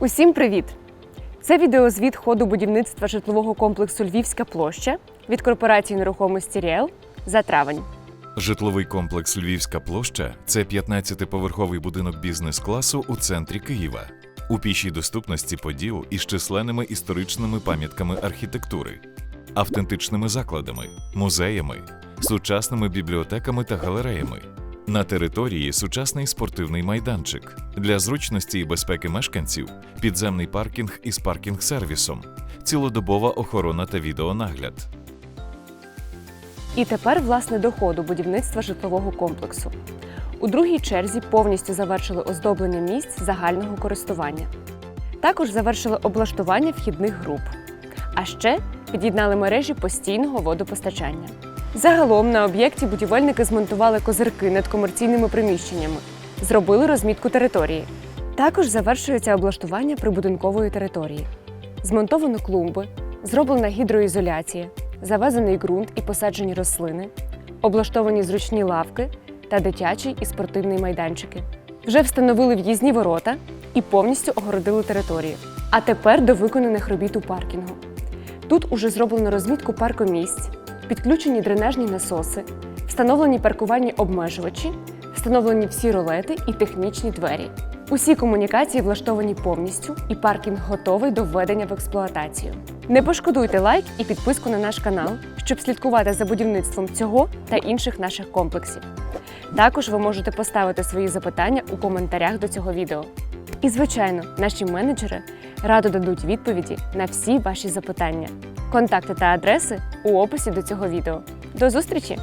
Усім привіт! Це відеозвіт ходу будівництва житлового комплексу Львівська площа від корпорації нерухомості Ріел за травень. Житловий комплекс Львівська площа це 15-поверховий будинок бізнес-класу у центрі Києва. У пішій доступності поділ із численними історичними пам'ятками архітектури, автентичними закладами, музеями, сучасними бібліотеками та галереями. На території сучасний спортивний майданчик для зручності і безпеки мешканців, підземний паркінг із паркінг-сервісом, цілодобова охорона та відеонагляд. І тепер, власне, до ходу будівництва житлового комплексу. У другій черзі повністю завершили оздоблення місць загального користування. Також завершили облаштування вхідних груп. А ще під'єднали мережі постійного водопостачання. Загалом на об'єкті будівельники змонтували козирки над комерційними приміщеннями, зробили розмітку території. Також завершується облаштування прибудинкової території. Змонтовано клумби, зроблена гідроізоляція, завезений ґрунт і посаджені рослини, облаштовані зручні лавки та дитячий і спортивний майданчики. Вже встановили в'їзні ворота і повністю огородили територію. А тепер до виконаних робіт у паркінгу. Тут уже зроблено розмітку паркомісць, підключені дренажні насоси, встановлені паркувальні обмежувачі, встановлені всі ролети і технічні двері. Усі комунікації влаштовані повністю, і паркінг готовий до введення в експлуатацію. Не пошкодуйте лайк і підписку на наш канал, щоб слідкувати за будівництвом цього та інших наших комплексів. Також ви можете поставити свої запитання у коментарях до цього відео. І, звичайно, наші менеджери радо дадуть відповіді на всі ваші запитання. Контакти та адреси у описі до цього відео. До зустрічі!